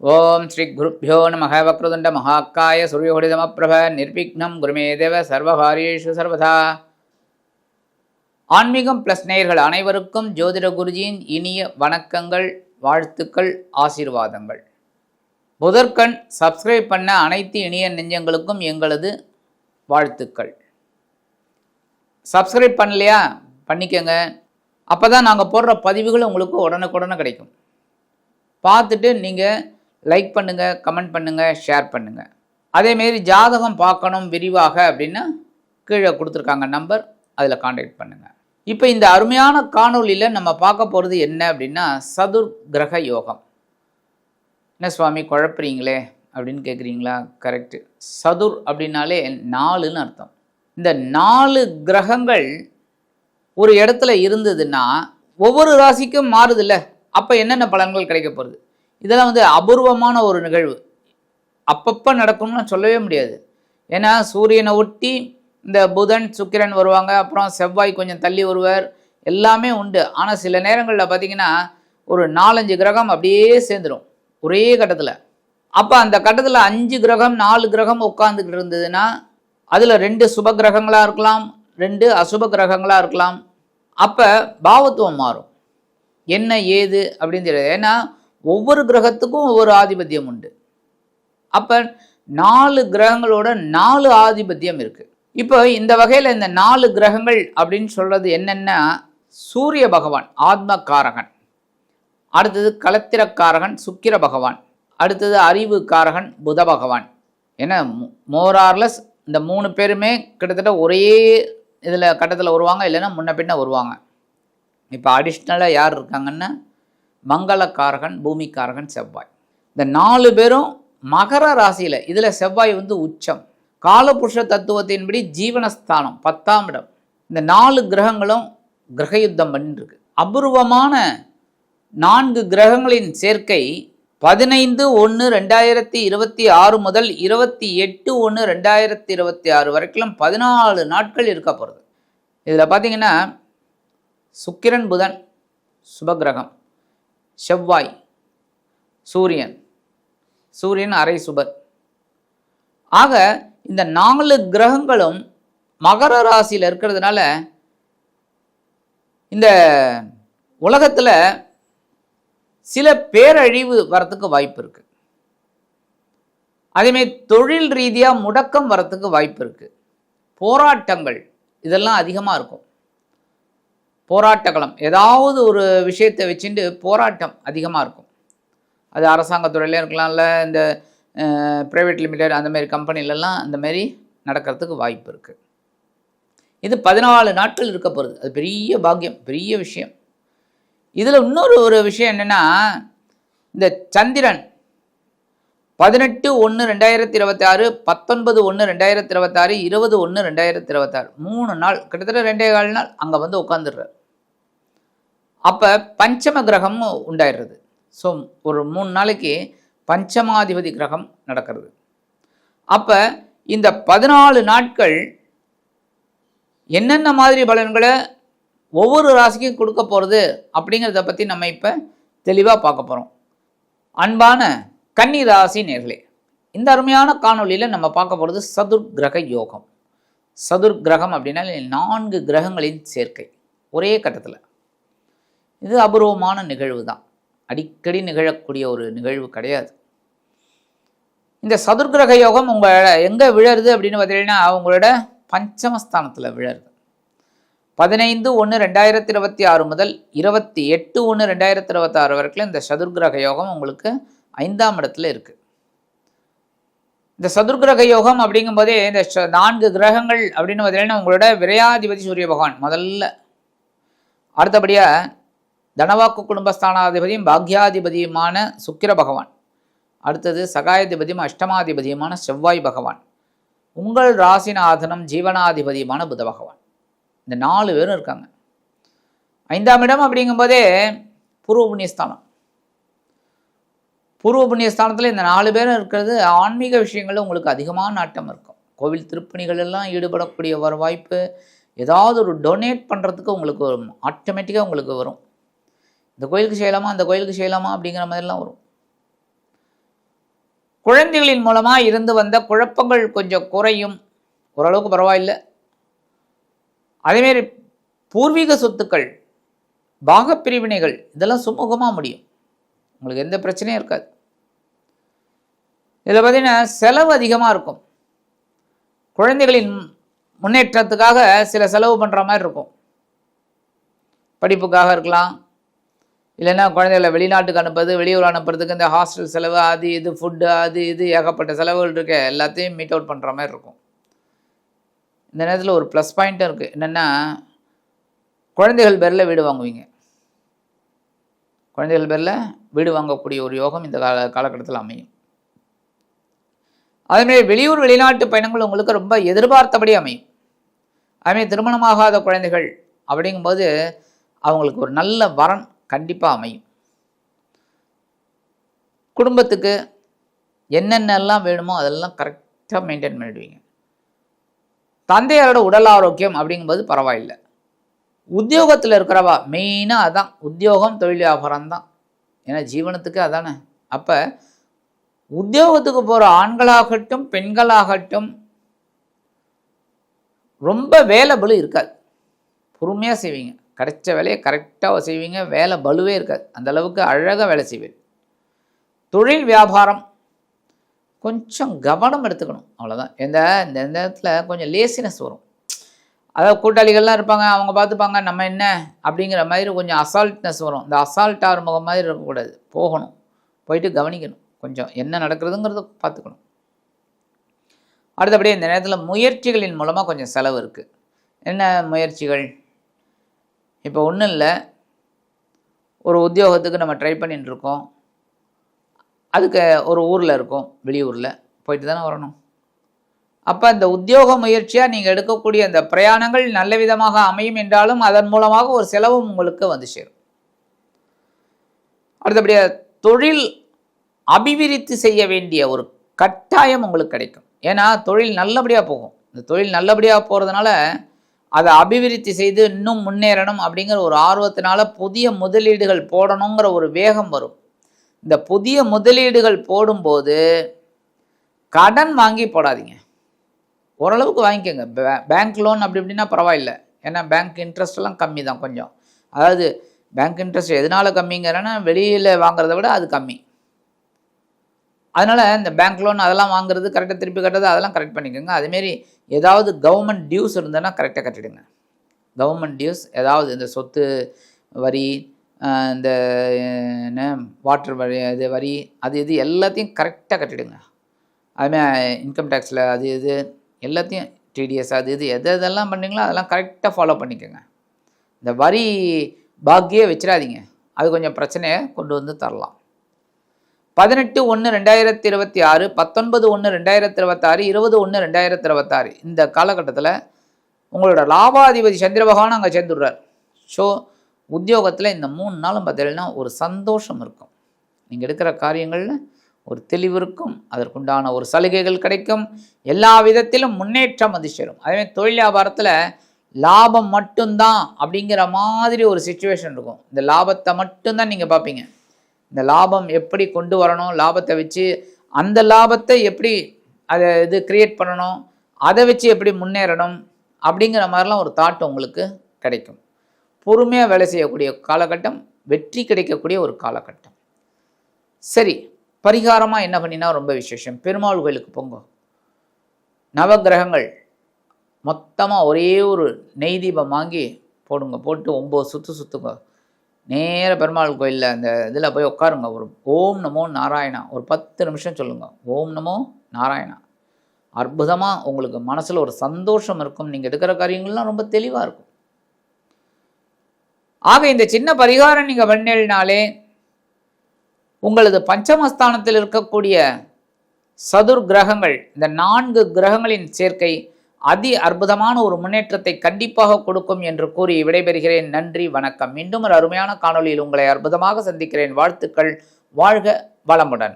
ஓம் ஸ்ரீ குருப்பியோ நம வக்ரதுண்ட மகாக்காய சூரியோடிதமப்பிரப நிர்விக்னம் குருமே தேவ சர்வகாரியேஷு சர்வதா. ஆன்மீகம் ப்ளஸ் நேயர்கள் அனைவருக்கும் ஜோதிட குருஜியின் இனிய வணக்கங்கள் வாழ்த்துக்கள் ஆசீர்வாதங்கள். புதர்கண் சப்ஸ்கிரைப் பண்ண அனைத்து இனிய நெஞ்சங்களுக்கும் எங்களது வாழ்த்துக்கள். சப்ஸ்கிரைப் பண்ணலையா? பண்ணிக்கங்க. அப்போ தான் நாங்கள் போடுற பதிவுகள் உங்களுக்கு உடனுக்குடனே கிடைக்கும். பார்த்துட்டு நீங்கள் லைக் பண்ணுங்கள் கமெண்ட் பண்ணுங்கள் ஷேர் பண்ணுங்கள் அதேமாரி ஜாதகம் பார்க்கணும் விரிவாக அப்படின்னா கீழே கொடுத்துருக்காங்க நம்பர் அதில் காண்டாக்ட் பண்ணுங்கள் இப்போ இந்த அருமையான காணொளியில் நம்ம பார்க்க போகிறது என்ன அப்படின்னா சதுர் கிரக யோகம். என்ன சுவாமி குழப்புறீங்களே அப்படின்னு கேட்குறீங்களா கரெக்டு சதுர் அப்படின்னாலே நாலுன்னு அர்த்தம். இந்த நாலு கிரகங்கள் ஒரு இடத்துல இருந்ததுன்னா ஒவ்வொரு ராசிக்கும் மாறுதில்ல. அப்போ என்னென்ன பலன்கள் கிடைக்க போகிறது இதெல்லாம் வந்து அபூர்வமான ஒரு நிகழ்வு. அப்பப்போ நடக்கும்னு சொல்லவே முடியாது. ஏன்னா சூரியனை ஒட்டி இந்த புதன் சுக்கிரன் வருவாங்க. அப்புறம் செவ்வாய் கொஞ்சம் தள்ளி வருவார். எல்லாமே உண்டு. ஆனால் சில நேரங்களில் பார்த்திங்கன்னா ஒரு நாலஞ்சு கிரகம் அப்படியே சேர்ந்துடும் ஒரே கட்டத்தில். அப்போ அந்த கட்டத்தில் அஞ்சு கிரகம் நாலு கிரகம் உட்காந்துக்கிட்டு இருந்ததுன்னா அதில் ரெண்டு சுப கிரகங்களாக இருக்கலாம் ரெண்டு அசுப கிரகங்களாக இருக்கலாம். அப்போ பாவத்துவம் மாறும். என்ன ஏது அப்படின்னு தெரியாது. ஏன்னா ஒவ்வொரு கிரகத்துக்கும் ஒவ்வொரு ஆதிபத்தியம் உண்டு. அப்போ நாலு கிரகங்களோட நாலு ஆதிபத்தியம் இருக்குது இப்போ இந்த வகையில் இந்த நாலு கிரகங்கள் அப்படின்னு சொல்கிறது என்னென்னா சூரிய பகவான் ஆத்மக்காரகன். அடுத்தது கலத்திரக்காரகன் சுக்கிர பகவான். அடுத்தது அறிவு காரகன் புத பகவான். ஏன்னா மோரார்லஸ் இந்த மூணு பேருமே கிட்டத்தட்ட ஒரே இதில் கட்டத்தில் வருவாங்க இல்லைன்னா முன்ன பின்ன வருவாங்க. இப்போ அடிஷ்னலாக யார் இருக்காங்கன்னா மங்களக்காரகன் பூமிக்காரகன் செவ்வாய். இந்த நாலு பேரும் மகர ராசியில். இதில் செவ்வாய் வந்து உச்சம். காலபுருஷ தத்துவத்தின்படி ஜீவனஸ்தானம் பத்தாம் இடம். இந்த நாலு கிரகங்களும் கிரக யுத்தம் பண்ணிருக்கு. அபூர்வமான நான்கு கிரகங்களின் சேர்க்கை பதினைந்து ஒன்று ரெண்டாயிரத்தி இருபத்தி ஆறு முதல் இருபத்தி எட்டு ஒன்று ரெண்டாயிரத்தி இருபத்தி ஆறு வரைக்கும் பதினாலு நாட்கள் இருக்க போகிறது இதில் பார்த்தீங்கன்னா சுக்கிரன் புதன் சுபகிரகம் செவ்வாய் சூரியன். சூரியன் அரை சுபர். ஆக இந்த நாலு கிரகங்களும் மகர ராசியில் இருக்கிறதுனால இந்த உலகத்தில் சில பேரழிவு வரத்துக்கு வாய்ப்பு இருக்கு. அதேமாரி தொழில் ரீதியாக முடக்கம் வரத்துக்கு வாய்ப்பு இருக்கு. போராட்டங்கள் இதெல்லாம் அதிகமாக இருக்கும். போராட்டக்களம் ஏதாவது ஒரு விஷயத்தை வச்சுட்டு போராட்டம் அதிகமாக இருக்கும். அது அரசாங்கத்துறையிலே இல்லை இந்த ப்ரைவேட் லிமிடெட் அந்த மாதிரி கம்பெனிலலாம் அந்த மாதிரி நடக்கிறதுக்கு வாய்ப்பு இருக்குது இது பதினாலு நாட்கள் இருக்க போகிறது அது பெரிய பாக்கியம் பெரிய விஷயம். இதில் இன்னொரு ஒரு விஷயம் என்னென்னா இந்த சந்திரன் பதினெட்டு ஒன்று ரெண்டாயிரத்தி இருபத்தி ஆறு பத்தொன்பது ஒன்று ரெண்டாயிரத்தி இருபத்தாறு இருபது ஒன்று ரெண்டாயிரத்தி இருபத்தாறு மூணு நாள் கிட்டத்தட்ட ரெண்டே கால் நாள் அங்கே வந்து உட்காந்துடுறார் அப்போ பஞ்சம கிரகம் உண்டாயிடுறது. ஸோ ஒரு மூணு நாளைக்கு பஞ்சமாதிபதி கிரகம் நடக்கிறது. அப்போ இந்த பதினாலு நாட்கள் என்னென்ன மாதிரி பலன்களை ஒவ்வொரு ராசிக்கும் கொடுக்க போகிறது அப்படிங்கிறத பற்றி நம்ம இப்போ தெளிவாக பார்க்க போகிறோம் அன்பான கன்னி ராசி நேர்களே இந்த அருமையான காணொலியில் நம்ம பார்க்க போகிறது சதுர்கிரக யோகம். சதுர்கிரகம் அப்படின்னா நான்கு கிரகங்களின் சேர்க்கை. ஒரே கட்டத்தில். இது அபூர்வமான நிகழ்வு தான் அடிக்கடி நிகழக்கூடிய ஒரு நிகழ்வு கிடையாது. இந்த சதுர்கிரக யோகம் உங்களோட எங்கே விழருது அப்படின்னு பார்த்தீங்கன்னா அவங்களோட பஞ்சமஸ்தானத்தில் விழருது. பதினைந்து ஒன்று ரெண்டாயிரத்தி இருபத்தி ஆறு முதல் இருபத்தி எட்டு ஒன்று ரெண்டாயிரத்தி இருபத்தாறு வரைக்கும் இந்த சதுர்கிரக யோகம் உங்களுக்கு ஐந்தாம் இடத்துல இருக்குது இந்த சதுர்கிரக யோகம் அப்படிங்கும்போதே இந்த நான்கு கிரகங்கள் அப்படின்னு பார்த்தீங்கன்னா உங்களோட விரையாதிபதி சூரிய பகவான் முதல்ல. அடுத்தபடியாக தனவாக்கு குடும்பஸ்தானாதிபதியும் பாக்யாதிபதியுமான சுக்கிர பகவான். அடுத்தது சகாயாதிபதியும் அஷ்டமாதிபதியுமான செவ்வாய் பகவான். உங்கள் ராசிநாதனம் ஜீவனாதிபதியுமான புத பகவான். இந்த நாலு பேரும் இருக்காங்க. ஐந்தாம் இடம் அப்படிங்கும்போதே பூர்வ புண்ணியஸ்தானம். பூர்வ புண்ணியஸ்தானத்தில் இந்த நாலு பேரும் இருக்கிறது ஆன்மீக விஷயங்களில் உங்களுக்கு அதிகமான நாட்டம் இருக்கும். கோவில் திருப்பணிகள் எல்லாம் ஈடுபடக்கூடிய ஒரு வாய்ப்பு. ஏதாவது ஒரு டொனேட் பண்ணுறதுக்கு உங்களுக்கு வரும் ஆட்டோமேட்டிக்காக உங்களுக்கு வரும். இந்த கோயிலுக்கு செய்யலாமா அந்த கோயிலுக்கு செய்யலாமா அப்படிங்கிற மாதிரிலாம் வரும். குழந்தைகளின் மூலமாக இருந்து வந்த குழப்பங்கள் கொஞ்சம் குறையும். ஓரளவுக்கு பரவாயில்லை. அதேமாரி பூர்வீக சொத்துக்கள் பாகப்பிரிவினைகள் இதெல்லாம் சுமூகமாக முடியும். உங்களுக்கு எந்த பிரச்சனையும் இருக்காது. இதில் பார்த்திங்கன்னா செலவு அதிகமாக இருக்கும். குழந்தைகளின் முன்னேற்றத்துக்காக சில செலவு பண்ணுற மாதிரி இருக்கும். படிப்புக்காக இருக்கலாம் இல்லைன்னா குழந்தைகளை வெளிநாட்டுக்கு அனுப்புறது வெளியூர் அனுப்புறதுக்கு இந்த ஹாஸ்டல் செலவு அது இது ஃபுட்டு அது இது ஏகப்பட்ட செலவுகள் இருக்க எல்லாத்தையும் மீட் அவுட் பண்ணுற மாதிரி இருக்கும். இந்த நேரத்தில் ஒரு ப்ளஸ் பாயிண்ட்டும் இருக்குது என்னென்னா குழந்தைகள் பேரில் வீடு வாங்குவீங்க. குழந்தைகள் பேரில் வீடு வாங்கக்கூடிய ஒரு யோகம் இந்த கால காலகட்டத்தில் அமையும். அதேமாரி வெளியூர் வெளிநாட்டு பயணங்கள் உங்களுக்கு ரொம்ப எதிர்பார்த்தபடி அமையும். அதுமாரி திருமணமாகாத குழந்தைகள் அப்படிங்கும்போது அவங்களுக்கு ஒரு நல்ல வரன் கண்டிப்பாக அமையும். குடும்பத்துக்கு என்னென்னலாம் வேணுமோ அதெல்லாம் கரெக்டாக மெயின்டைன் பண்ணிடுவீங்க. தந்தையாரோட உடல் ஆரோக்கியம் அப்படிங்கும்போது பரவாயில்லை. உத்தியோகத்தில் இருக்கிறவா மெயினாக அதான். உத்தியோகம் தொழில் வியாபாரம் தான். ஏன்னா ஜீவனத்துக்கு அதானே. அப்போ உத்தியோகத்துக்கு போகிற ஆண்களாகட்டும் பெண்களாகட்டும் ரொம்ப வேலை இருக்காது. பொறுமையாக செய்வீங்க. கிடைச்ச வேலையை கரெக்டாக செய்வீங்க. வேலை பலுவே இருக்காது. அந்த அளவுக்கு அழகாக வேலை செய்வேன். தொழில் வியாபாரம் கொஞ்சம் கவனம் எடுத்துக்கணும். அவ்வளோதான் எந்த இந்த நேரத்தில் கொஞ்சம் லேசினஸ் வரும். அதாவது கூட்டாளிகள்லாம் இருப்பாங்க அவங்க பார்த்துப்பாங்க நம்ம என்ன அப்படிங்கிற மாதிரி கொஞ்சம் அசால்ட்னஸ் வரும். இந்த அசால்ட் ஆரம்பம் மாதிரி இருக்கக்கூடாது. போகணும். போயிட்டு கவனிக்கணும். கொஞ்சம் என்ன நடக்கிறதுங்கிறத பார்த்துக்கணும். அடுத்தபடி இந்த நேரத்தில் முயற்சிகளின் மூலமாக கொஞ்சம் செலவு இருக்குது என்ன முயற்சிகள்? இப்போ ஒன்றும் இல்லை. ஒரு உத்தியோகத்துக்கு நம்ம ட்ரை பண்ணிட்டு இருக்கோம் அதுக்கு ஒரு ஊரில் இருக்கோம் வெளியூரில். போயிட்டு தானே வரணும். அப்போ இந்த உத்தியோக முயற்சியாக நீங்கள் எடுக்கக்கூடிய அந்த பிரயாணங்கள் நல்ல விதமாக அமையும் என்றாலும் அதன் மூலமாக ஒரு செலவும் உங்களுக்கு வந்து சேரும். அடுத்தபடியாக தொழில் அபிவிருத்தி செய்ய வேண்டிய ஒரு கட்டாயம் உங்களுக்கு கிடைக்கும். ஏன்னா தொழில் நல்லபடியாக போகும். இந்த தொழில் நல்லபடியாக போகிறதுனால அதை அபிவிருத்தி செய்து இன்னும் முன்னேறணும் அப்படிங்கிற ஒரு ஆர்வத்தினால புதிய முதலீடுகள் போடணுங்கிற ஒரு வேகம் வரும். இந்த புதிய முதலீடுகள் போடும்போது கடன் வாங்கி போடாதீங்க. ஓரளவுக்கு வாங்கிக்கோங்க. பேங்க் லோன் அப்படி இப்படின்னா பரவாயில்ல. ஏன்னா பேங்க் இன்ட்ரெஸ்ட்லாம் கம்மி தான் கொஞ்சம். அதாவது பேங்க் இன்ட்ரெஸ்ட் எதனால் கம்மிங்கிறன்னா வெளியில் வாங்குறத விட அது கம்மி. அதனால் இந்த பேங்க் லோன் அதெல்லாம் வாங்குறது கரெக்டாக திருப்பி கட்டுறது அதெல்லாம் கரெக்ட் பண்ணிக்கோங்க. அதுமாரி ஏதாவது கவர்மெண்ட் டியூஸ் இருந்ததுன்னா கரெக்டாக கட்டிடுங்க. கவர்மெண்ட் டியூஸ் ஏதாவது இந்த சொத்து வரி இந்த என்ன வாட்டர் வரி இது வரி அது இது எல்லாத்தையும் கரெக்டாக கட்டிடுங்க. அதுமாதிரி இன்கம் டேக்ஸில் அது இது எல்லாத்தையும் டிடிஎஸ் அது இது எது எதெல்லாம் பண்ணிங்களோ அதெல்லாம் கரெக்டாக ஃபாலோ பண்ணிக்கோங்க. இந்த வரி பாக்கியே வச்சிடாதீங்க. அது கொஞ்சம் பிரச்சனையை கொண்டு வந்து தரலாம். பதினெட்டு ஒன்று ரெண்டாயிரத்தி இருபத்தி ஆறு பத்தொன்பது ஒன்று ரெண்டாயிரத்தி இருபத்தாறு இருபது ஒன்று ரெண்டாயிரத்தி இருபத்தாறு. இந்த காலகட்டத்தில் உங்களோட லாபாதிபதி சந்திர பகவான் அங்கே சேர்ந்துடுறார். ஸோ உத்தியோகத்தில் இந்த மூணு நாளும் பார்த்தீங்கன்னா ஒரு சந்தோஷம் இருக்கும். நீங்கள் எடுக்கிற காரியங்களில் ஒரு தெளிவு இருக்கும். அதற்குண்டான ஒரு சலுகைகள் கிடைக்கும். எல்லா விதத்திலும் முன்னேற்றம் வந்து சேரும். அதேமாதிரி தொழில் வியாபாரத்தில் லாபம் மட்டும்தான் அப்படிங்கிற மாதிரி ஒரு சுச்சுவேஷன் இருக்கும். இந்த லாபத்தை மட்டும்தான் நீங்கள் பார்ப்பீங்க. இந்த லாபம் எப்படி கொண்டு வரணும் லாபத்தை வச்சு அந்த லாபத்தை எப்படி அதை இது க்ரியேட் பண்ணணும் அதை வச்சு எப்படி முன்னேறணும் அப்படிங்கிற மாதிரிலாம் ஒரு தாட் உங்களுக்கு கிடைக்கும். பொறுமையாக வேலை செய்யக்கூடிய காலகட்டம் வெற்றி கிடைக்கக்கூடிய ஒரு காலகட்டம். சரி பரிகாரமாக என்ன பண்ணினா ரொம்ப விசேஷம். பெருமாள் கோயிலுக்கு போங்க நவகிரகங்கள் மொத்தமாக ஒரே ஒரு நெய் தீபம் வாங்கி போடுங்க போட்டு ஒம்பது சுற்று சுற்றுங்க நேர பெருமாள் கோயிலில் அந்த இதில் போய் உட்காருங்க. ஒரு ஓம் நமோ நாராயணா. ஒரு பத்து நிமிஷம் சொல்லுங்கள் ஓம் நமோ நாராயணா. அற்புதமாக உங்களுக்கு மனசில் ஒரு சந்தோஷம் இருக்கும். நீங்கள் எடுக்கிற காரியங்கள்லாம் ரொம்ப தெளிவாக இருக்கும். ஆக இந்த சின்ன பரிகாரம் நீங்கள் பண்ணினாலே உங்களது பஞ்சமஸ்தானத்தில் இருக்கக்கூடிய சதுர் கிரகங்கள் இந்த நான்கு கிரகங்களின் சேர்க்கை அதி அற்புதமான ஒரு முன்னேற்றத்தை கண்டிப்பாக கொடுக்கும் என்று கூறி விடைபெறுகிறேன். நன்றி வணக்கம். மீண்டும் ஒரு அருமையான காணொலியில் உங்களை அற்புதமாக சந்திக்கிறேன். வாழ்த்துக்கள். வாழ்க வளமுடன்.